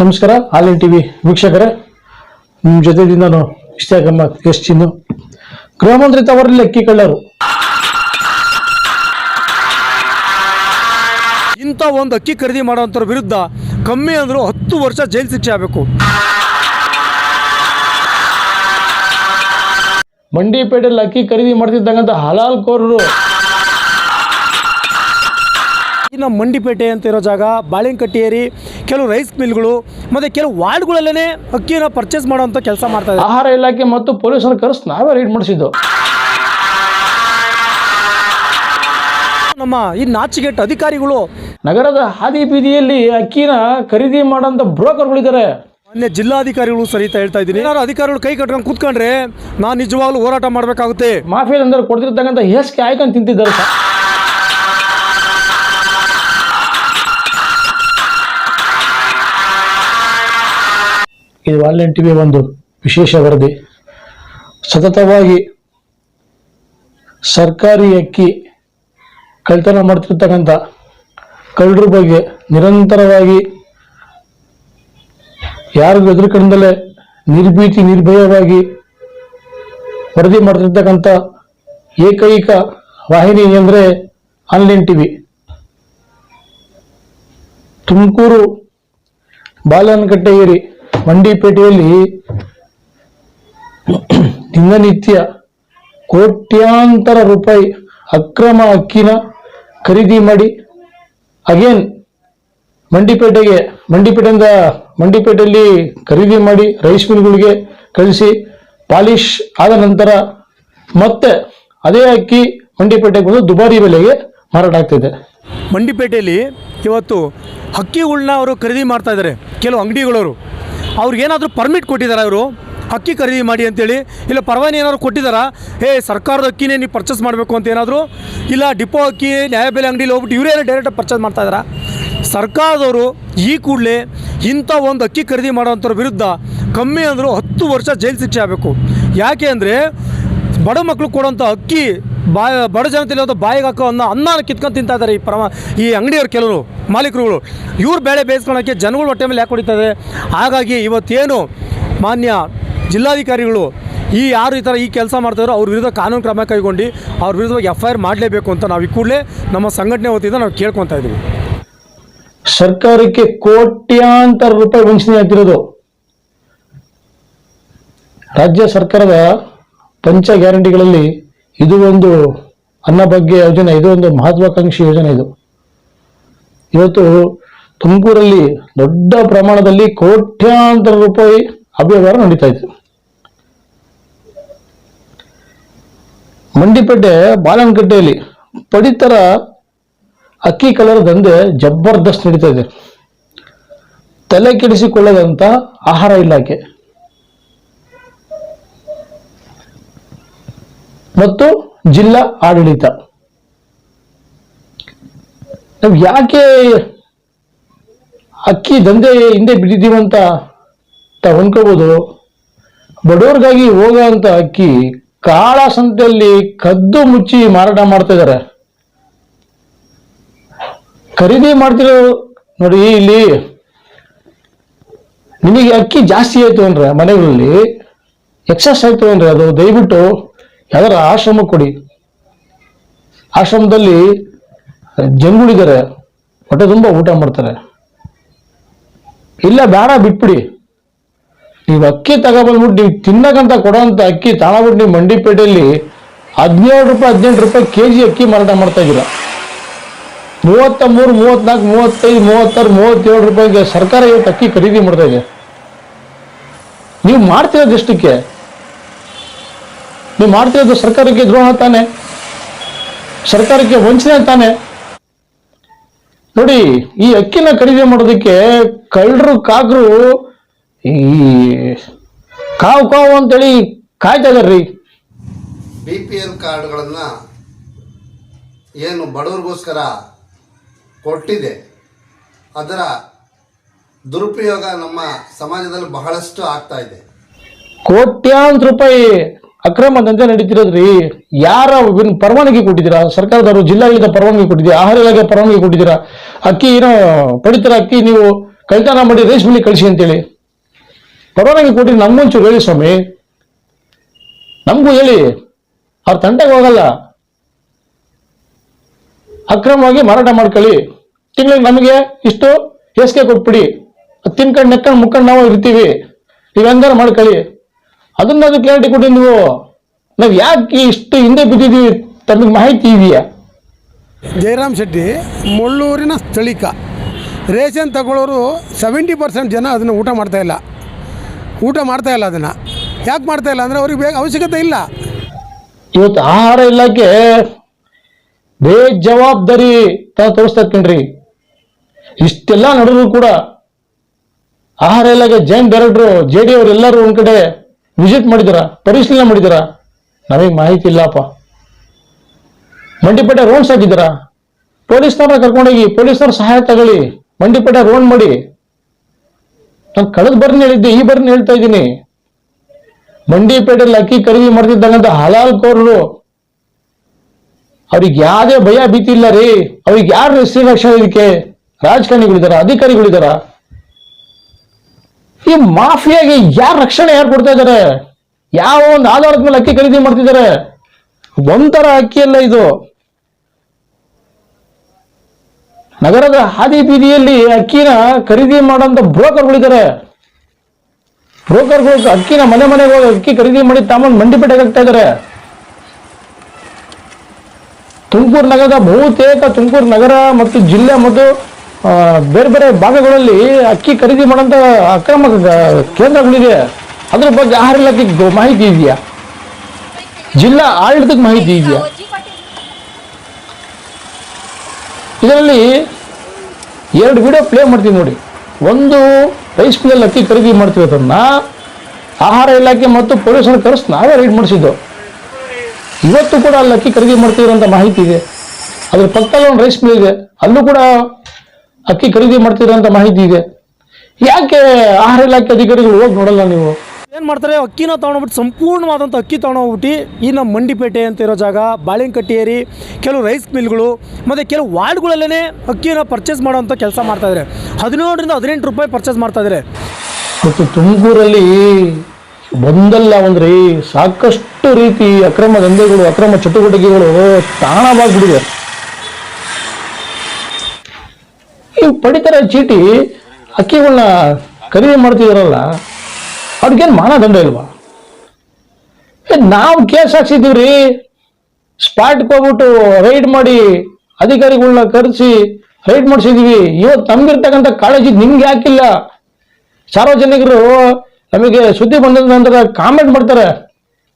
ನಮಸ್ಕಾರ ಆಲಿನ್ ಟಿವಿ ವೀಕ್ಷಕರೇ. ನಿಮ್ಮ ಜೊತೆಗೆ ನಾನು ಇಷ್ಟೇ ಎಸ್ ಚಿನ್ನು ಗೃಹ ಮಂತ್ರಿ ತವರಲ್ಲಿ ಅಕ್ಕಿ ಕಳ್ಳರು. ಇಂಥ ಒಂದು ಅಕ್ಕಿ ಖರೀದಿ ಮಾಡೋಂಥವ್ರ ವಿರುದ್ಧ ಕಮ್ಮಿ ಅಂದರೂ ಹತ್ತು ವರ್ಷ ಜೈಲು ಶಿಕ್ಷೆ ಆಗಬೇಕು. ಮಂಡಿಪೇಟೆಯಲ್ಲಿ ಅಕ್ಕಿ ಖರೀದಿ ಮಾಡ್ತಿದ್ದಂಗಂತ ಹಲಾಲ್ ಕೋರರು. ಇನ್ನು ಮಂಡಿಪೇಟೆ ಅಂತ ಇರೋ ಜಾಗ ಬಾಳೆಂಕಟ್ಟಿ ಏರಿ ಕೆಲವು ರೈಸ್ ಮಿಲ್ಗಳು ಮತ್ತು ಕೆಲವು ವಾರ್ಡ್ಗಳಲ್ಲೇ ಅಕ್ಕಿನ ಪರ್ಚೇಸ್ ಮಾಡುವಂತ ಕೆಲಸ ಮಾಡ್ತಾ ಇದ್ದಾರೆ. ಆಹಾರ ಇಲಾಖೆ ಮತ್ತು ಪೊಲೀಸರ ಕರೆಸಿ ನಾವೇ ರೈಡ್ ಮಾಡಿಸಿದ್ದು. ನಮ್ಮ ಈ ನಾಚಿಗೆಟ್ ಅಧಿಕಾರಿಗಳು ನಗರದ ಹಾದಿ ಬೀದಿಯಲ್ಲಿ ಅಕ್ಕಿನ ಖರೀದಿ ಮಾಡೋಂಥ ಬ್ರೋಕರ್ಗಳಿದ್ದಾರೆ ಮಾನ್ಯ ಜಿಲ್ಲಾಧಿಕಾರಿಗಳು ಸರಿತಾ ಹೇಳ್ತಾ ಇದ್ದೀನಿ. ಏನಾದ್ರು ಅಧಿಕಾರಿಗಳು ಕೈ ಕಟ್ಕೊಂಡು ಕೂತ್ಕೊಂಡ್ರೆ ನಾನು ನಿಜವಾಗ್ಲೂ ಹೋರಾಟ ಮಾಡಬೇಕಾಗುತ್ತೆ. ಮಾಫಿಯಾದಂದ್ರೆ ಕೊಡ್ತಿರ್ತಕ್ಕಂಥ ಹೇಸಿಗೆ ಆಯ್ಕೊಂಡು ತಿಂತಿದ್ದಾರೆ ಸರ್. ಇದು ಆನ್ಲೈನ್ ಟಿವಿ ಒಂದು ವಿಶೇಷ ವರದಿ. ಸತತವಾಗಿ ಸರ್ಕಾರಿ ಅಕ್ಕಿ ಕಳ್ತನ ಮಾಡ್ತಿರ್ತಕ್ಕಂಥ ಕಳ್ಳರ ಬಗ್ಗೆ ನಿರಂತರವಾಗಿ ಯಾರಿಗೂ ಹೆದರ್ಕೊಂಡಲೇ ನಿರ್ಭೀತಿ, ನಿರ್ಭಯವಾಗಿ ವರದಿ ಮಾಡ್ತಿರ್ತಕ್ಕಂಥ ಏಕೈಕ ವಾಹಿನಿ ಅಂದರೆ ಆನ್ಲೈನ್ ಟಿವಿ ತುಮಕೂರು ಬಾಲನಕಟ್ಟೆಗಿರಿ ಮಂಡಿಪೇಟೆಯಲ್ಲಿ ದಿನನಿತ್ಯ ಕೋಟ್ಯಾಂತರ ರೂಪಾಯಿ ಅಕ್ರಮ ಅಕ್ಕಿನ ಖರೀದಿ ಮಾಡಿ ಅಗೇನ್ ಮಂಡಿಪೇಟೆಗೆ, ಮಂಡಿಪೇಟೆಯಿಂದ ಮಂಡಿಪೇಟೆಯಲ್ಲಿ ಖರೀದಿ ಮಾಡಿ ರೈಸ್ ಮಿಲ್ಗಳಿಗೆ ಕಳಿಸಿ, ಪಾಲಿಶ್ ಆದ ನಂತರ ಮತ್ತೆ ಅದೇ ಅಕ್ಕಿ ಮಂಡಿಪೇಟೆಗೆ ಬಂದು ದುಬಾರಿ ಬೆಲೆಗೆ ಮಾರಾಟ ಆಗ್ತಿದೆ. ಮಂಡಿಪೇಟೆಯಲ್ಲಿ ಇವತ್ತು ಅಕ್ಕಿಗಳನ್ನ ಅವರು ಖರೀದಿ ಮಾಡ್ತಾ ಇದ್ದಾರೆ. ಕೆಲವು ಅಂಗಡಿಗಳವರು. ಅವ್ರಿಗೇನಾದರೂ ಪರ್ಮಿಟ್ ಕೊಟ್ಟಿದ್ದಾರೆ ಅವರು ಅಕ್ಕಿ ಖರೀದಿ ಮಾಡಿ ಅಂತೇಳಿ? ಇಲ್ಲ ಪರವಾನಿ ಏನಾದ್ರು ಕೊಟ್ಟಿದ್ದಾರಾ ಏ ಸರ್ಕಾರದ ಅಕ್ಕಿನೇ ನೀವು ಪರ್ಚೇಸ್ ಮಾಡಬೇಕು ಅಂತ ಏನಾದರೂ? ಇಲ್ಲ ಡಿಪೋ ಅಕ್ಕಿ ನ್ಯಾಯಬೆಲೆ ಅಂಗಡಿಲಿ ಹೋಗ್ಬಿಟ್ಟು ಇವರೇನೋ ಡೈರೆಕ್ಟಾಗಿ ಪರ್ಚೇಸ್ ಮಾಡ್ತಾ ಇದ್ದಾರಾ ಸರ್ಕಾರದವರು ಈ ಕೂಡಲೇ ಇಂಥ ಒಂದು ಅಕ್ಕಿ ಖರೀದಿ ಮಾಡೋಂಥವ್ರ ವಿರುದ್ಧ ಕಮ್ಮಿ ಅಂದರೂ ಹತ್ತು ವರ್ಷ ಜೈಲು ಶಿಕ್ಷೆ ಆಗಬೇಕು. ಯಾಕೆ ಅಂದರೆ ಬಡ ಮಕ್ಕಳು ಕೊಡೋಂಥ ಅಕ್ಕಿ ಬಾಯ, ಬಡ ಜನತೆಯಲ್ಲಿ ಒಂದು ಬಾಯಿಗೆ ಹಾಕೋ ಅನ್ನ ಅನ್ನ ಕಿತ್ಕೊಂಡು ತಿಂತಾ ಇದ್ದಾರೆ ಈ ಪ್ರಮಾ, ಈ ಅಂಗಡಿಯವ್ರು ಕೆಲವರು, ಮಾಲೀಕರುಗಳು. ಇವ್ರು ಬೇಳೆ ಬೇಯಿಸ್ಕೊಳಕ್ಕೆ ಜನಗಳು ಹೊಟ್ಟೆ ಮೇಲೆ ಯಾಕೆ ಹೊಡಿತಾರೆ ಹಾಗಾಗಿ ಇವತ್ತೇನು ಮಾನ್ಯ ಜಿಲ್ಲಾಧಿಕಾರಿಗಳು ಈ ಯಾರು ಈ ಥರ ಈ ಕೆಲಸ ಮಾಡ್ತಾರೋ ಅವ್ರ ವಿರುದ್ಧ ಕಾನೂನು ಕ್ರಮ ಕೈಗೊಂಡು ಅವ್ರ ವಿರುದ್ಧವಾಗಿ ಎಫ್ ಐ ಆರ್ ಮಾಡಲೇಬೇಕು ಅಂತ ನಾವು ಈ ಕೂಡಲೇ ನಮ್ಮ ಸಂಘಟನೆ ವತಿಯಿಂದ ನಾವು ಕೇಳ್ಕೊತಾ ಇದ್ದೀವಿ. ಸರ್ಕಾರಕ್ಕೆ ಕೋಟ್ಯಾಂತರ ರೂಪಾಯಿ ವಂಚನೆ ಆಗ್ತಿರೋದು. ರಾಜ್ಯ ಸರ್ಕಾರದ ಪಂಚ ಗ್ಯಾರಂಟಿಗಳಲ್ಲಿ ಇದು ಒಂದು ಅನ್ನಭಾಗ್ಯ ಯೋಜನೆ, ಇದು ಒಂದು ಮಹತ್ವಾಕಾಂಕ್ಷಿ ಯೋಜನೆ ಇದು. ಇವತ್ತು ತುಮಕೂರಲ್ಲಿ ದೊಡ್ಡ ಪ್ರಮಾಣದಲ್ಲಿ ಕೋಟ್ಯಾಂತರ ರೂಪಾಯಿ ಅವ್ಯವಹಾರ ನಡೀತಾ ಇತ್ತು ಮಂಡಿಪೇಟೆ ಬಾಲನಕಟ್ಟೆಯಲ್ಲಿ ಪಡಿತರ ಅಕ್ಕಿ ಕಲರ್ ದಂಧೆ ಜಬರ್ದಸ್ತ್ ನಡೀತಾ ಇದೆ. ತಲೆ ಕೆಡಿಸಿಕೊಳ್ಳದಂತ ಆಹಾರ ಇಲಾಖೆ. ಮತ್ತು ಜಿಲ್ಲಾ ಆಡಳಿತ. ನಾವು ಯಾಕೆ ಅಕ್ಕಿ ದಂಧೆ ಹಿಂದೆ ಬಿದ್ದಿದ್ದೀವಂತ ತಾವು ಅನ್ಕೋಬಹುದು ಬಡವ್ರಿಗಾಗಿ ಹೋಗುವಂತ ಅಕ್ಕಿ ಕಾಳ ಸಂತೆಯಲ್ಲಿ ಕದ್ದು ಮುಚ್ಚಿ ಮಾರಾಟ ಮಾಡ್ತಾ ಇದ್ದಾರೆ ಖರೀದಿ ಮಾಡ್ತಿರೋ ನೋಡಿ ಇಲ್ಲಿ ನಿಮಗೆ ಅಕ್ಕಿ ಜಾಸ್ತಿ ಆಯ್ತು ಅಂದ್ರೆ ಮನೆಗಳಲ್ಲಿ, ಎಕ್ಸಸ್ ಆಯ್ತು ಅಂದ್ರೆ ಅದು ದಯವಿಟ್ಟು ಯಾವ್ದಾರ ಆಶ್ರಮ ಕೊಡಿ. ಆಶ್ರಮದಲ್ಲಿ ಜನಗಳಿದ್ದಾರೆ ಹೊಟ್ಟೆ ತುಂಬ ಊಟ ಮಾಡ್ತಾರೆ. ಇಲ್ಲ, ಬೇಡ, ಬಿಟ್ಬಿಡಿ. ನೀವು ಅಕ್ಕಿ ತಗೊಬಂದ್ಬಿಟ್ಟು ನೀವು ತಿನ್ನಕಂತ ಕೊಡೋಂಥ ಅಕ್ಕಿ ತಗೊಂಡ್ಬಿಟ್ಟು ನೀವು ಮಂಡಿಪೇಟೆಯಲ್ಲಿ ಹದಿನೇಳು ರೂಪಾಯಿ, ಹದಿನೆಂಟು ರೂಪಾಯಿ ಕೆ ಜಿ ಅಕ್ಕಿ ಮಾರಾಟ ಮಾಡ್ತಾ ಇದ್ದೀರಾ? ಮೂವತ್ತ ಮೂರು ಮೂವತ್ನಾಲ್ಕು, ಮೂವತ್ತೈದು, ಮೂವತ್ತಾರು, ಮೂವತ್ತೇಳು ರೂಪಾಯಿಗೆ ಸರ್ಕಾರ ಇವತ್ತು ಅಕ್ಕಿ ಖರೀದಿ ಮಾಡ್ತಾ ಇದೆ. ನೀವು ಮಾಡ್ತಿರೋದು ಎಷ್ಟಕ್ಕೆ? ನೀವು ಮಾಡ್ತಿರೋದು ಸರ್ಕಾರಕ್ಕೆ ದ್ರೋಹ ತಾನೆ? ಸರ್ಕಾರಕ್ಕೆ ವಂಚನೆ ತಾನೆ? ನೋಡಿ ಈ ಅಕ್ಕಿನ ಕಡಿಮೆ ಮಾಡೋದಕ್ಕೆ ಕಳ್ಳರು ಕಾಕರು ಈ ಕಾವು ಕಾವು ಅಂತೇಳಿ ಕಾಯ್ತಾ ಇದಾರ್ರಿ. ಬಿ ಪಿ ಎಲ್ ಕಾರ್ಡ್ಗಳನ್ನು ಏನು ಬಡವರಿಗೋಸ್ಕರ ಕೊಟ್ಟಿದೆ. ಅದರ ದುರುಪಯೋಗ ನಮ್ಮ ಸಮಾಜದಲ್ಲಿ ಬಹಳಷ್ಟು ಆಗ್ತಾ ಇದೆ. ಕೋಟ್ಯಾಂತರ ರೂಪಾಯಿ ಅಕ್ರಮ ದಂಧೆ ನಡೀತಿರೋದ್ರಿ. ಯಾರ ವಿನ್- ಪರವಾನಗಿ ಕೊಟ್ಟಿದ್ದೀರಾ? ಸರ್ಕಾರದವರು ಜಿಲ್ಲಾಡಳಿತ ಪರವಾನಗಿ ಕೊಟ್ಟಿದ್ದೀರಾ? ಆಹಾರ ಇಲಾಖೆ ಪರವಾನಗಿ ಕೊಟ್ಟಿದ್ದೀರಾ? ಅಕ್ಕಿ ಏನೋ ಪಡಿತರ ಅಕ್ಕಿ ನೀವು ಕಳ್ತನ ಮಾಡಿ ರೇಷ್ಮೆ ಮಿಲ್ಲಿ ಕಳಿಸಿ ಅಂತೇಳಿ. ಪರವಾನಗಿ ಕೊಟ್ಟು ನಮ್ಮೊಂಚೂರು ಹೇಳಿ ಸ್ವಾಮಿ. ನಮಗೂ ಹೇಳಿ. ಅವ್ರ ತಂಟೆಗೆ ಹೋಗಲ್ಲ. ಅಕ್ರಮವಾಗಿ ಮಾರಾಟ ಮಾಡ್ಕೊಳ್ಳಿ. ತಿಂಗಳಿಗೆ ನಮಗೆ ಇಷ್ಟು ಎಸ್ಕೆ ಕೊಟ್ಬಿಡಿ. ತಿನ್ಕಂಡು, ನೆಕ್ಕಂಡು, ಮುಕ್ಕೊಂಡು ನಾವು ಇರ್ತೀವಿ. ನೀವು ಹೆಂಗಾರು ಮಾಡ್ಕೊಳ್ಳಿ. ಅದನ್ನ ಅದು ಕ್ಲಾರಿಟಿ ಕೊಡಿ ನೀವು. ನಾವು ಯಾಕೆ ಇಷ್ಟು ಹಿಂದೆ ಬಿದ್ದಿದ್ದೀವಿ ತನ್ನ ಮಾಹಿತಿ ಇದೆಯಾ? ಜಯರಾಮ್ ಶೆಟ್ಟಿ ಮುಳ್ಳೂರಿನ ಸ್ಥಳಿಕ. ರೇಷನ್ ತಗೊಳ್ಳೋರು ಸೆವೆಂಟಿ ಪರ್ಸೆಂಟ್ ಜನ ಅದನ್ನು ಊಟ ಮಾಡ್ತಾ ಇಲ್ಲ. ಊಟ ಮಾಡ್ತಾ ಇಲ್ಲ ಅದನ್ನು. ಯಾಕೆ ಮಾಡ್ತಾ ಇಲ್ಲ ಅಂದರೆ ಅವ್ರಿಗೆ ಬೇಗ ಅವಶ್ಯಕತೆ ಇಲ್ಲ. ಇವತ್ತು ಆಹಾರ ಇಲಾಖೆ ಬೇಜವಾಬ್ದಾರಿ ಜವಾಬ್ದಾರಿ ತೋರಿಸ್ತಾ ಕಣ್ರಿ. ಇಷ್ಟೆಲ್ಲ ನಡೆದ್ರು ಕೂಡ ಆಹಾರ ಇಲಾಖೆ ಜೈನ್ ಡೈರೆಕ್ಟ್ರು ಜೆ ಡಿ ಅವರು ಎಲ್ಲರೂ ಒಂದ್ ಕಡೆ ವಿಸಿಟ್ ಮಾಡಿದಾರ ಪರಿಶೀಲನೆ ಮಾಡಿದಾರ ನಮಗೆ ಮಾಹಿತಿ ಇಲ್ಲಪ್ಪ. ಮಂಡಿಪೇಟೆ ರೋಡ್ಸ್ ಹಾಕಿದಾರ ಪೊಲೀಸ್ನವ್ರ ಕರ್ಕೊಂಡೋಗಿ, ಪೊಲೀಸ್ನವ್ರ ಸಹಾಯ ತಗೊಳ್ಳಿ. ಮಂಡಿಪೇಟೆ ರೋಡ್ ಮಾಡಿ. ನಾನು ಕಳೆದ ಬರ್ನ ಹೇಳಿದ್ದೆ, ಈ ಬರ್ನ ಹೇಳ್ತಾ ಇದ್ದೀನಿ. ಮಂಡಿಪೇಟೆಯಲ್ಲಿ ಅಕ್ಕಿ ಖರೀದಿ ಮಾಡ್ತಿದ್ದಂಗಂತ ಹಲಾಲ್ ಕೋರರು. ಅವ್ರಿಗೆ ಯಾವುದೇ ಭಯ ಭೀತಿ ಇಲ್ಲ ರೀ. ಅವ್ರಿಗೆ ಯಾರು ರಕ್ಷಣೆ ಇದಕ್ಕೆ ರಾಜಕಾರಣಿಗಳಿದಾರ? ಅಧಿಕಾರಿಗಳಿದಾರ? ಈ ಮಾಫಿಯಾಗೆ ಯಾರು ರಕ್ಷಣೆ ಯಾರು ಕೊಡ್ತಾ ಇದಾರೆ? ಯಾವ ಒಂದು ಆಧಾರದ ಮೇಲೆ ಅಕ್ಕಿ ಖರೀದಿ ಮಾಡ್ತಿದ್ದಾರೆ ಒಂಥರ ಅಕ್ಕಿ ಅಲ್ಲ ಇದು. ನಗರದ ಹಾದಿ ಬೀದಿಯಲ್ಲಿ ಅಕ್ಕಿನ ಖರೀದಿ ಮಾಡೋಂಥ ಬ್ರೋಕರ್ಗಳಿದ್ದಾರೆ ಬ್ರೋಕರ್ಗಳು ಅಕ್ಕಿನ ಮನೆ ಮನೆಗೆ ಹೋಗಿ ಅಕ್ಕಿ ಖರೀದಿ ಮಾಡಿ ತಾಮನ್ ಮಂಡಿಪೇಟೆಗೆ ಹಾಕ್ತಾ ಇದ್ದಾರೆ ತುಮಕೂರು ನಗರದ ಬಹುತೇಕ ತುಮಕೂರು ನಗರ ಮತ್ತು ಜಿಲ್ಲೆ ಮತ್ತು ಬೇರೆ ಬೇರೆ ಭಾಗಗಳಲ್ಲಿ ಅಕ್ಕಿ ಖರೀದಿ ಮಾಡೋಂಥ ಅಕ್ರಮ ಕೇಂದ್ರಗಳಿದೆ. ಅದ್ರ ಬಗ್ಗೆ ಆಹಾರ ಇಲಾಖೆಗೆ ಗೊ- ಮಾಹಿತಿ ಇದೆಯಾ? ಜಿಲ್ಲಾ ಆಡಳಿತಕ್ಕೆ ಮಾಹಿತಿ ಇದೆಯಾ? ಇದರಲ್ಲಿ ಎರಡು ವಿಡಿಯೋ ಪ್ಲೇ ಮಾಡ್ತೀವಿ ನೋಡಿ. ಒಂದು ರೈಸ್ ಮಿಲ್ಲಲ್ಲಿ ಅಕ್ಕಿ ಖರೀದಿ ಮಾಡ್ತೀವಿ ಅದನ್ನ. ಆಹಾರ ಇಲಾಖೆ ಮತ್ತು ಪೊಲೀಸರ ಕರೆಸಿ ನಾವೇ ರೈಡ್ ಮಾಡಿಸಿದ್ದು. ಇವತ್ತು ಕೂಡ ಅಲ್ಲಿ ಅಕ್ಕಿ ಖರೀದಿ ಮಾಡ್ತಿರೋಂಥ ಮಾಹಿತಿ ಇದೆ. ಅದ್ರ ಪಕ್ಕದಲ್ಲಿ ಒಂದು ರೈಸ್ ಮಿಲ್ ಇದೆ. ಅಲ್ಲೂ ಕೂಡ ಅಕ್ಕಿ ಖರೀದಿ ಮಾಡ್ತಿರೋಂಥ ಮಾಹಿತಿ ಇದೆ. ಯಾಕೆ ಆಹಾರ ಇಲಾಖೆ ಅಧಿಕಾರಿಗಳು ಹೋಗಿ ನೋಡಲ್ಲ ನೀವು? ಏನು ಮಾಡ್ತಾರೆ? ಅಕ್ಕಿನ ತೊಗೊಂಡೋಗ್ಬಿಟ್ಟು ಸಂಪೂರ್ಣವಾದಂಥ ಅಕ್ಕಿ ತೊಗೊಂಡೋಗ್ಬಿಟ್ಟು ಈ ನಮ್ಮ ಮಂಡಿಪೇಟೆ ಅಂತ ಇರೋ ಜಾಗ ಬಾಳೆಂಕಟ್ಟಿಯೇರಿ ಕೆಲವು ರೈಸ್ ಮಿಲ್ಗಳು ಮತ್ತು ಕೆಲವು ವಾರ್ಡ್ಗಳಲ್ಲೇ ಅಕ್ಕಿನ ಪರ್ಚೇಸ್ ಮಾಡೋವಂಥ ಕೆಲಸ ಮಾಡ್ತಾಯಿದ್ದಾರೆ ಹದಿನೇಳರಿಂದ ಹದಿನೆಂಟು ರೂಪಾಯಿ ಪರ್ಚೇಸ್ ಮಾಡ್ತಾಯಿದ್ದಾರೆ ಮತ್ತು ತುಮಕೂರಲ್ಲಿ ಬಂದಲ್ಲ ಒಂದ್ರಿ ಸಾಕಷ್ಟು ರೀತಿ ಅಕ್ರಮ ದಂಧೆಗಳು ಅಕ್ರಮ ಚಟುವಟಿಕೆಗಳು ತಾಣವಾಗ್ಬಿಟ್ಟಿದೆ. ಈ ಪಡಿತರ ಚೀಟಿ ಅಕ್ಕಿಗಳನ್ನ ಖರೀದಿ ಮಾಡ್ತಿದಾರಲ್ಲ ಅವ್ರಿಗೇನು ಮಾನದಂಡ ಇಲ್ವಾ? ನಾವು ಕೇಸ್ ಹಾಕ್ಸಿದ್ದೀವ್ರಿ. ಸ್ಪಾಟ್ ಹೋಗ್ಬಿಟ್ಟು ರೈಡ್ ಮಾಡಿ ಅಧಿಕಾರಿಗಳನ್ನ ಕರೆಸಿ ರೈಡ್ ಮಾಡಿಸಿದೀವಿ ಇವತ್ತು ನಮ್ಗಿರ್ತಕ್ಕಂಥ ಕಾಳಜಿ ನಿಮ್ಗೆ ಯಾಕಿಲ್ಲ? ಸಾರ್ವಜನಿಕರು ನಮಗೆ ಸುದ್ದಿ ಬಂದ ನಂತರ ಕಾಮೆಂಟ್ ಮಾಡ್ತಾರೆ.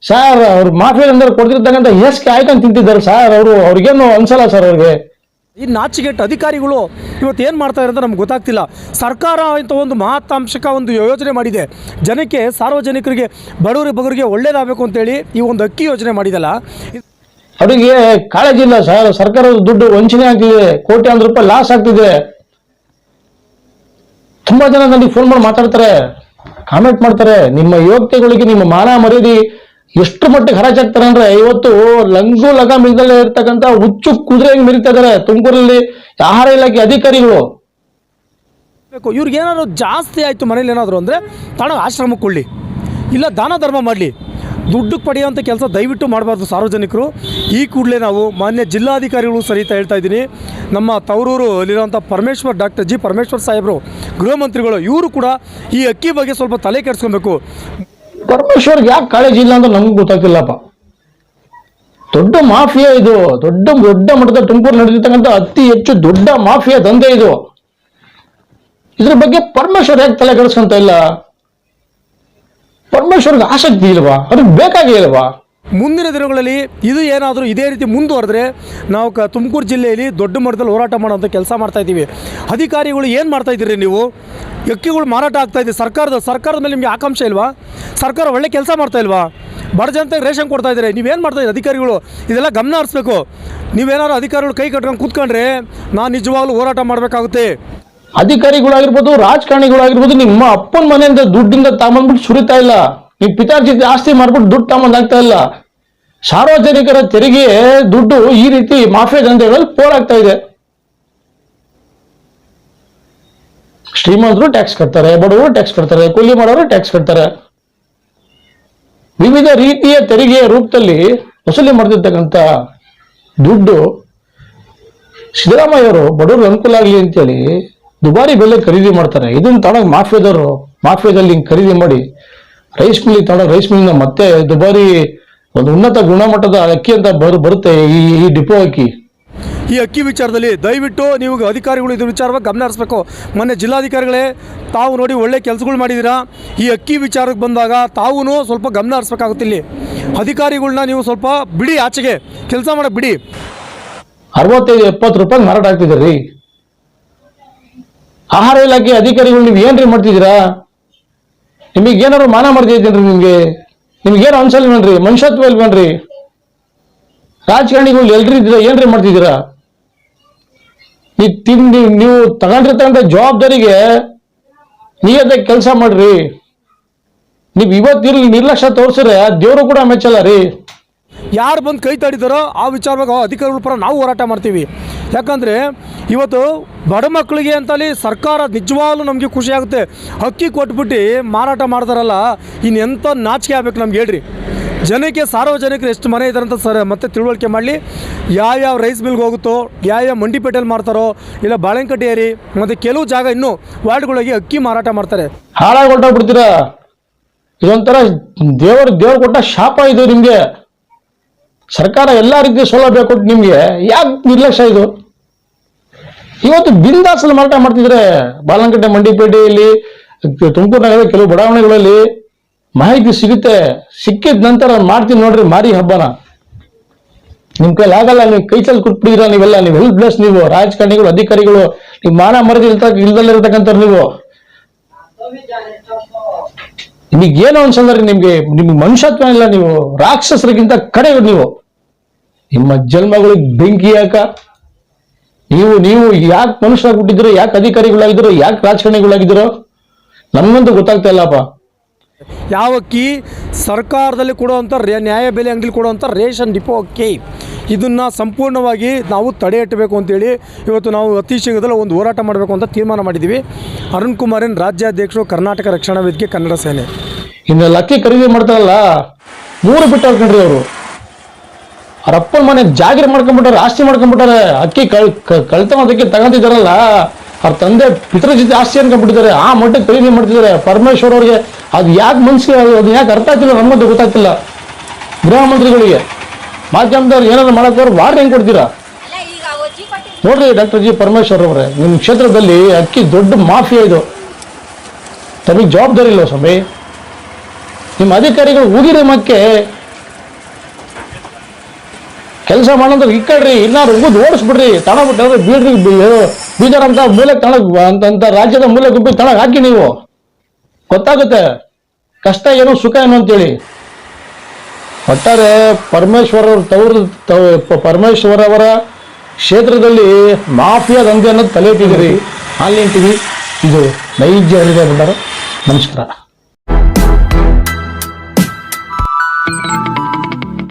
ಸರ್, ಅವ್ರು ಮಾಫಿಯಾ ಅಂದ್ರೆ ಕೊಡ್ತಿರ್ತಕ್ಕಂಥ ಎಸ್ಕೆ ಆಯ್ಕೊಂಡು ತಿಂತಿದ್ದಾರೆ. ಸರ್, ಅವರು, ಅವ್ರಿಗೇನು ಅನ್ಸಲ್ಲ ಸರ್ ಅವ್ರಿಗೆ? ಈ ನಾಚಿಗೆಟ್ಟ ಅಧಿಕಾರಿಗಳು ಇವತ್ತು ಏನು ಮಾಡ್ತಾರೆ ಅಂತ ನಮ್ಗೆ ಗೊತ್ತಾಗ್ತಿಲ್ಲ. ಸರ್ಕಾರ ಇಂಥ ಒಂದು ಮಹತ್ತಾಂಶಕ ಒಂದು ಯೋಜನೆ ಮಾಡಿದೆ. ಜನಕ್ಕೆ, ಸಾರ್ವಜನಿಕರಿಗೆ ಬಡವರಿಗೆ ಬಗರಿಗೆ ಒಳ್ಳೇದಾಗಬೇಕು ಅಂತೇಳಿ ಈ ಒಂದು ಅಕ್ಕಿ ಯೋಜನೆ ಮಾಡಿದಲ್ಲ. ಅವರಿಗೆ ಕಾಳಜಿ ಇಲ್ಲ ಸರ್, ಸರ್ಕಾರದ ದುಡ್ಡು ವಂಚನೆ ಆಗ್ತಿದೆ, ಕೋಟ್ಯಾಂತರ ರೂಪಾಯಿ ಲಾಸ್ ಆಗ್ತಿದೆ. ತುಂಬಾ ಜನ ನನಗೆ ಫೋನ್ ಮಾಡಿ ಮಾತಾಡ್ತಾರೆ ಕಾಮೆಂಟ್ ಮಾಡ್ತಾರೆ. ನಿಮ್ಮ ಯೋಗ್ಯತೆಗಳಿಗೆ ನಿಮ್ಮ ಮಾನ ಮರ್ಯಾದೆ ಎಷ್ಟು ಮಟ್ಟಿಗೆ ಹರಾಜಾಗ್ತಾರೆ ಅಂದ್ರೆ ಇವತ್ತು ಲಂಗು ಲಗ ಮಿಲ್ದಲ್ಲೇ ಇರ್ತಕ್ಕಂಥ ಹುಚ್ಚು ಕುದುರೆ ಹೆಂಗ್ ಮಿರಿತಾ ಇದಾರೆ? ತುಮಕೂರಲ್ಲಿ ಆಹಾರ ಇಲಾಖೆ ಅಧಿಕಾರಿಗಳು? ಇವ್ರಿಗೆ ಏನಾದ್ರು ಜಾಸ್ತಿ ಆಯಿತು ಮನೇಲಿ ಏನಾದರೂ ಅಂದರೆ ತಾಣ ಆಶ್ರಮಕ್ಕೆ ಕೊಳ್ಳಿ ಇಲ್ಲ ದಾನ ಧರ್ಮ ಮಾಡಲಿ. ದುಡ್ಡು ಪಡೆಯುವಂಥ ಕೆಲಸ ದಯವಿಟ್ಟು ಮಾಡಬಾರ್ದು ಸಾರ್ವಜನಿಕರು. ಈ ಕೂಡಲೇ ನಾವು ಮಾನ್ಯ ಜಿಲ್ಲಾಧಿಕಾರಿಗಳು ಸಹಿತ ಹೇಳ್ತಾ ಇದ್ದೀನಿ. ನಮ್ಮ ತವರೂರು ಅಲ್ಲಿರುವಂಥ ಪರಮೇಶ್ವರ್, ಡಾಕ್ಟರ್ ಜಿ ಪರಮೇಶ್ವರ್ ಸಾಹೇಬರು, ಗೃಹ ಮಂತ್ರಿಗಳು, ಇವರು ಕೂಡ ಈ ಅಕ್ಕಿ ಬಗ್ಗೆ ಸ್ವಲ್ಪ ತಲೆ ಕೆಡಿಸ್ಕೊಬೇಕು. ಪರಮೇಶ್ವರ್ಗೆ ಯಾಕೆ ಕಾಳಜಿ ಇಲ್ಲ ಅಂತ ನಮ್ಗೆ ಗೊತ್ತಾಗ್ತಿಲ್ಲಪ್ಪ. ದೊಡ್ಡ ಮಾಫಿಯಾ ಇದು. ದೊಡ್ಡ ದೊಡ್ಡ ಮಟ್ಟದ ತುಮಕೂರು ನಡೆದಿರ್ತಕ್ಕಂಥ ಅತಿ ಹೆಚ್ಚು ದೊಡ್ಡ ಮಾಫಿಯಾ ದಂಧೆ ಇದು. ಇದ್ರ ಬಗ್ಗೆ ಪರಮೇಶ್ವರ್ ಯಾಕೆ ತಲೆ ಕೆಡಿಸ್ಕೊಂತ ಇಲ್ಲ? ಪರಮೇಶ್ವರ್ಗೆ ಆಸಕ್ತಿ ಇಲ್ವಾ? ಅದಕ್ಕೆ ಬೇಕಾಗೇ ಇಲ್ವಾ? ಮುಂದಿನ ದಿನಗಳಲ್ಲಿ ಇದು ಏನಾದರೂ ಇದೇ ರೀತಿ ಮುಂದುವರೆದ್ರೆ ನಾವು ಕ ತುಮಕೂರು ಜಿಲ್ಲೆಯಲ್ಲಿ ದೊಡ್ಡ ಮಟ್ಟದಲ್ಲಿ ಹೋರಾಟ ಮಾಡೋಂಥ ಕೆಲಸ ಮಾಡ್ತಾ ಇದ್ದೀವಿ. ಅಧಿಕಾರಿಗಳು ಏನು ಮಾಡ್ತಾ ಇದ್ದೀರಿ ನೀವು? ಎಕ್ಕಿಗಳು ಮಾರಾಟ ಆಗ್ತಾ ಇದೆ. ಸರ್ಕಾರದ ಸರ್ಕಾರದ ಮೇಲೆ ನಿಮಗೆ ಆಕಾಂಕ್ಷೆ ಇಲ್ವಾ? ಸರ್ಕಾರ ಒಳ್ಳೆ ಕೆಲಸ ಮಾಡ್ತಾ ಇಲ್ವಾ? ಬಡ ಜನತೆಗೆ ರೇಷನ್ ಕೊಡ್ತಾ ಇದ್ದಾರೆ. ನೀವೇನು ಮಾಡ್ತಾ ಇದ್ದೀರಿ ಅಧಿಕಾರಿಗಳು? ಇದೆಲ್ಲ ಗಮನ ಹರಿಸ್ಬೇಕು. ನೀವೇನಾದ್ರು ಅಧಿಕಾರಿಗಳು ಕೈ ಕಟ್ಕೊಂಡು ಕೂತ್ಕೊಂಡ್ರೆ ನಾನು ನಿಜವಾಗ್ಲೂ ಹೋರಾಟ ಮಾಡಬೇಕಾಗುತ್ತೆ. ಅಧಿಕಾರಿಗಳಾಗಿರ್ಬೋದು, ರಾಜಕಾರಣಿಗಳಾಗಿರ್ಬೋದು, ನಿಮ್ಮ ಅಪ್ಪನ ಮನೆಯಿಂದ ದುಡ್ಡಿಂದ ತಗೊಂಡ್ಬಿಟ್ಟು ಸುರಿತಾ ಇಲ್ಲ. ನಿಮ್ಮ ಪಿತಾರ್ಜಿ ಆಸ್ತಿ ಮಾಡ್ಬಿಟ್ಟು ದುಡ್ಡು ತಗೊಂಡಾಗ್ತಾ ಇಲ್ಲ. ಸಾರ್ವಜನಿಕರ ತೆರಿಗೆ ದುಡ್ಡು ಈ ರೀತಿ ಮಾಫಿಯಾ ದಂಧೆಗಳಲ್ಲಿ ಪೋಲಾಗ್ತಾ ಇದೆ. ಶ್ರೀಮಂತರು ಟ್ಯಾಕ್ಸ್ ಕಟ್ತಾರೆ, ಬಡವರು ಟ್ಯಾಕ್ಸ್ ಕಟ್ತಾರೆ, ಕೂಲಿ ಮಾಡೋರು ಟ್ಯಾಕ್ಸ್ ಕಟ್ತಾರೆ. ವಿವಿಧ ರೀತಿಯ ತೆರಿಗೆಯ ರೂಪದಲ್ಲಿ ವಸೂಲಿ ಮಾಡ್ತಿರ್ತಕ್ಕಂಥ ದುಡ್ಡು ಸಿದ್ದರಾಮಯ್ಯವರು ಬಡವ್ರಿಗೆ ಅನುಕೂಲ ಆಗಲಿ ಅಂತೇಳಿ ದುಬಾರಿ ಬೆಲೆ ಖರೀದಿ ಮಾಡ್ತಾರೆ. ಇದನ್ನ ತಗೊಂಡೋಗಿ ಮಾಫಿಯಾದವರು, ಮಾಫಿಯಾದಲ್ಲಿ ಖರೀದಿ ಮಾಡಿ ರೈಸ್ ಮಿಲ್ ತಡ ರೈಸ್ ಮಿಲ್ನ ಮತ್ತೆ ದುಬಾರಿ ಒಂದು ಉನ್ನತ ಗುಣಮಟ್ಟದ ಅಕ್ಕಿ ಅಂತ ಬರು ಬರುತ್ತೆ ಈ ಈ ಡಿಪೋ ಅಕ್ಕಿ. ಈ ಅಕ್ಕಿ ವಿಚಾರದಲ್ಲಿ ದಯವಿಟ್ಟು ನೀವು ಅಧಿಕಾರಿಗಳು ಇದ್ರ ವಿಚಾರವಾಗಿ ಗಮನ ಹರಿಸ್ಬೇಕು. ಮೊನ್ನೆ ಜಿಲ್ಲಾಧಿಕಾರಿಗಳೇ ತಾವು ನೋಡಿ ಒಳ್ಳೆ ಕೆಲಸಗಳು ಮಾಡಿದ್ದೀರಾ ಈ ಅಕ್ಕಿ ವಿಚಾರಕ್ಕೆ ಬಂದಾಗ ತಾವು ಸ್ವಲ್ಪ ಗಮನ ಹರಿಸ್ಬೇಕಾಗುತ್ತೆ ಇಲ್ಲಿ. ಅಧಿಕಾರಿಗಳನ್ನ ನೀವು ಸ್ವಲ್ಪ ಬಿಡಿ ಆಚೆಗೆ. ಕೆಲಸ ಮಾಡಕ್ಕೆ ಬಿಡಿ. ಅರವತ್ತೈದು ಎಪ್ಪತ್ತು ರೂಪಾಯಿ ಮಾರಾಟ ಆಗ್ತಿದ್ರಿ ಆಹಾರ ಇಲಾಖೆ ಅಧಿಕಾರಿಗಳು ನೀವು ಏನ್ರಿ ಮಾಡ್ತಿದ್ದೀರಾ? ನಿಮಗೆ ಏನಾರು ಮಾನ ಮಾಡ್ತಿದ್ದೇನ್ರಿ ನಿಮ್ಗೆ? ನಿಮ್ಗೇನು ಅನ್ಸಲ್ವೇನ್ರಿ ಮನುಷ್ಯತ್ವ ಇಲ್ವೇನ್ರಿ? ರಾಜಕಾರಣಿಗಳು ಎಲ್ರಿ ಇದ್ದೀರಾ ಏನ್ರಿ ಮಾಡ್ತಿದ್ದೀರಾ? ನೀವು ತಿಂದು ನೀವು ತಗೊಂಡಿರ್ತಕ್ಕಂಥ ಜವಾಬ್ದಾರಿಗೆ ನೀಯದ ಕೆಲಸ ಮಾಡ್ರಿ. ನೀವು ಇವತ್ತು ಇರ್ಲಿ ನಿರ್ಲಕ್ಷ್ಯ ತೋರಿಸಿದ್ರೆ ದೇವರು ಕೂಡ ಮೆಚ್ಚಲ್ಲ ರೀ. ಯಾರು ಬಂದು ಕೈ ತಾಡಿದಾರೋ ಆ ವಿಚಾರವಾಗಿ ಅಧಿಕಾರಿಗಳ ಪರ ನಾವು ಹೋರಾಟ ಮಾಡ್ತೀವಿ. ಯಾಕಂದರೆ ಇವತ್ತು ಬಡ ಮಕ್ಕಳಿಗೆ ಅಂತಲ್ಲಿ ಸರ್ಕಾರ ನಿಜವಾಗ್ಲೂ ನಮಗೆ ಖುಷಿ ಆಗುತ್ತೆ. ಅಕ್ಕಿ ಕೊಟ್ಬಿಟ್ಟು ಮಾರಾಟ ಮಾಡ್ತಾರಲ್ಲ ಇನ್ನು ಎಂಥ ನಾಚಿಕೆ ಆಗ್ಬೇಕು ನಮ್ಗೆ ಹೇಳ್ರಿ. ಜನಕ್ಕೆ, ಸಾರ್ವಜನಿಕರು ಎಷ್ಟು ಮನೆ ಇದ್ದಾರೆ ಅಂತ ಸರ್ ಮತ್ತೆ ತಿಳುವಳಿಕೆ ಮಾಡಲಿ. ಯಾವ್ಯಾವ ರೈಸ್ ಮಿಲ್ಗೆ ಹೋಗುತ್ತೋ ಯಾವ್ಯಾವ ಮಂಡಿಪೇಟೆಯಲ್ಲಿ ಮಾಡ್ತಾರೋ ಇಲ್ಲ ಬಾಳೆಂಕಟ್ಟಿ ಏರಿ, ಮತ್ತು ಕೆಲವು ಜಾಗ ಇನ್ನು ವಾರ್ಡ್ಗಳಿಗೆ ಅಕ್ಕಿ ಮಾರಾಟ ಮಾಡ್ತಾರೆ. ಹಾಳಾಗಿ ಹೊರಟೋಗ್ಬಿಡ್ತೀರಾ ಇದೊಂಥರ ದೇವರು ದೇವ್ರು ಕೊಟ್ಟ ಶಾಪ ಇದು ನಿಮಗೆ. ಸರ್ಕಾರ ಎಲ್ಲ ರೀತಿಯ ಸೌಲಭ್ಯ ಕೊಟ್ಟು ನಿಮಗೆ. ಯಾಕೆ ನಿರ್ಲಕ್ಷ್ಯ ಇದು? ಇವತ್ತು ಬಿಂದಾಸಲ್ಲಿ ಮಾರಾಟ ಮಾಡ್ತಿದ್ರೆ ಬಾಲನಕಟ್ಟೆ ಮಂಡಿಪೇಟೆಯಲ್ಲಿ ತುಮಕೂರು ನಗರದ ಕೆಲವು ಬಡಾವಣೆಗಳಲ್ಲಿ ಮಾಹಿತಿ ಸಿಗುತ್ತೆ. ಸಿಕ್ಕಿದ ನಂತರ ಮಾಡ್ತೀನಿ ನೋಡ್ರಿ, ಮಾರಿ ಹಬ್ಬನ. ನಿಮ್ ಕೈಲಿ ಆಗಲ್ಲ, ನೀವು ಕೈ ಚಲ್ ನೀವೆಲ್ಲ? ನೀವು ಹೆಲ್ಪ್ಲೆಸ್ ನೀವು, ರಾಜಕಾರಣಿಗಳು, ಅಧಿಕಾರಿಗಳು, ನೀವು ಮಾನ ಮರದಿ ಇಲ್ದಲ್ಲಿರ್ತಕ್ಕಂಥ ನೀವು. ನಿಮಗೆ ಏನು ಅನ್ಸಂದ್ರೆ ನಿಮ್ಗೆ ನಿಮ್ಗೆ ಮನುಷ್ಯತ್ವ ಇಲ್ಲ ನೀವು, ರಾಕ್ಷಸರಿಗಿಂತ ಕಡೆ ನೀವು. ನಿಮ್ಮ ಜನ್ಮಗಳಿಗೆ ಬೆಂಕಿ ಯಾಕ ನೀವು ನೀವು ಯಾಕೆ ಮನುಷ್ಯರಾಗ್ಬಿಟ್ಟಿದ್ರು ಯಾಕೆ ಅಧಿಕಾರಿಗಳಾಗಿದ್ರು ಯಾಕೆ ರಾಜಕಾರಣಿಗಳಾಗಿದ್ರು ನಮ್ಗಂತೂ ಗೊತ್ತಾಗ್ತಾ ಇಲ್ಲಪ್ಪ. ಯಾವ ಅಕ್ಕಿ ಸರ್ಕಾರದಲ್ಲಿ ಕೊಡುವಂಥ ರೇ ನ್ಯಾಯ ಬೆಲೆ ಅಂಗಡಿಲಿ ಕೊಡುವಂಥ ರೇಷನ್ ಡಿಪೋ ಕೆ ಇದನ್ನು ಸಂಪೂರ್ಣವಾಗಿ ನಾವು ತಡೆ ಹಟ್ಟಬೇಕು ಅಂತೇಳಿ ಇವತ್ತು ನಾವು ಅತಿ ಶೀಘ್ರದಲ್ಲಿ ಒಂದು ಹೋರಾಟ ಮಾಡಬೇಕು ಅಂತ ತೀರ್ಮಾನ ಮಾಡಿದ್ದೀವಿ. ಅರುಣ್ ಕುಮಾರನ್ ರಾಜ್ಯಾಧ್ಯಕ್ಷರು ಕರ್ನಾಟಕ ರಕ್ಷಣಾ ವೇದಿಕೆ ಕನ್ನಡ ಸೇನೆ. ಇನ್ನೆಲ್ಲ ಅಕ್ಕಿ ಖರೀದಿ ಮಾಡ್ತಾರಲ್ಲ ಮೂರು ಬಿಟ್ಟು ಹಾಕೊಂಡ್ರಿ ಅವರು. ಅವ್ರ ಅಪ್ಪನ ಮನೆ ಜಾಗಿರ್ ಮಾಡ್ಕೊಂಡ್ಬಿಟ್ಟಾರೆ ಆಸ್ತಿ ಮಾಡ್ಕೊಂಡ್ಬಿಟ್ಟಾರೆ ಅಕ್ಕಿ ಕಳ್ ಕಳ್ತನ ಅದಕ್ಕೆ ತಗೊಂತಿದಾರಲ್ಲ ಅವ್ರ ತಂದೆ ಪಿತೃ ಜೊತೆ ಆಸ್ತಿ ಅನ್ಕೊಂಡ್ಬಿಟ್ಟಿದ್ದಾರೆ ಆ ಮಟ್ಟಕ್ಕೆ ಖರೀದಿ ಮಾಡ್ತಿದ್ದಾರೆ ಪರಮೇಶ್ವರ್ ಅವ್ರಿಗೆ ಅದು ಯಾಕೆ ಮನ್ಸಿಗೆ ಅದು ಯಾಕೆ ಅರ್ಥ ಆಗ್ತಿಲ್ಲ ನಮ್ಮದು ಗೊತ್ತಾಗ್ತಿಲ್ಲ. ಗೃಹ ಮಂತ್ರಿಗಳಿಗೆ ಮಾಧ್ಯಮದವ್ರು ಏನಾದ್ರು ಮಾಡಕ್ಕೆ ವಾರ್ಡ್ ಹೆಂಗ್ ಕೊಡ್ತೀರಾ? ನೋಡ್ರಿ ಡಾಕ್ಟರ್ ಜಿ ಪರಮೇಶ್ವರ್ ಅವರೇ ನಿಮ್ಮ ಕ್ಷೇತ್ರದಲ್ಲಿ ಅಕ್ಕಿ ದೊಡ್ಡ ಮಾಫಿಯಾ ಇದು. ತಮಗೆ ಜವಾಬ್ದಾರಿ ಇಲ್ಲ ಸ್ವಾಮಿ. ನಿಮ್ಮ ಅಧಿಕಾರಿಗಳು ಉಗಿರಿ ಮಕ್ಕೆ ಕೆಲಸ ಮಾಡೋದ್ರೆ ಇಕ್ಕಡ್ರಿ ಇನ್ನಾರು ಉಗಿದು ಓಡಿಸ್ಬಿಡ್ರಿ ತಗೊಂಡ್ಬಿಟ್ಟಾದ್ರೆ ಬೀಡ್ರಿ ಬೀ- ಬೀದರ್ ಅಂತ ಮೂಲಕ್ಕೆ ತಣಗ್ ಅಂತ ರಾಜ್ಯದ ಮೂಲೆ ಗುಂಪಿ ತಣಗ್ ಹಾಕಿ ನೀವು. ಗೊತ್ತಾಗುತ್ತೆ? ಕಷ್ಟ ಏನು, ಸುಖ ಏನು ಅಂತೇಳಿ. ಒಟ್ಟಾರೆ ಪರಮೇಶ್ವರ ತವ್ರ ಪರಮೇಶ್ವರ ತವ- ಪರಮೇಶ್ವರ್ ಅವರ ಕ್ಷೇತ್ರದಲ್ಲಿ ಮಾಫಿಯಾ ದಂಧೆ ಅನ್ನೋದು ತಲೆ ಇಟ್ಟಿದ್ದೀರಿ ಆನ್ಲೈನ್ ಟಿವಿ ಇದು ನೈಜ ಹೇಳಿದೆ ಬಂದಾರ ನಮಸ್ಕಾರ.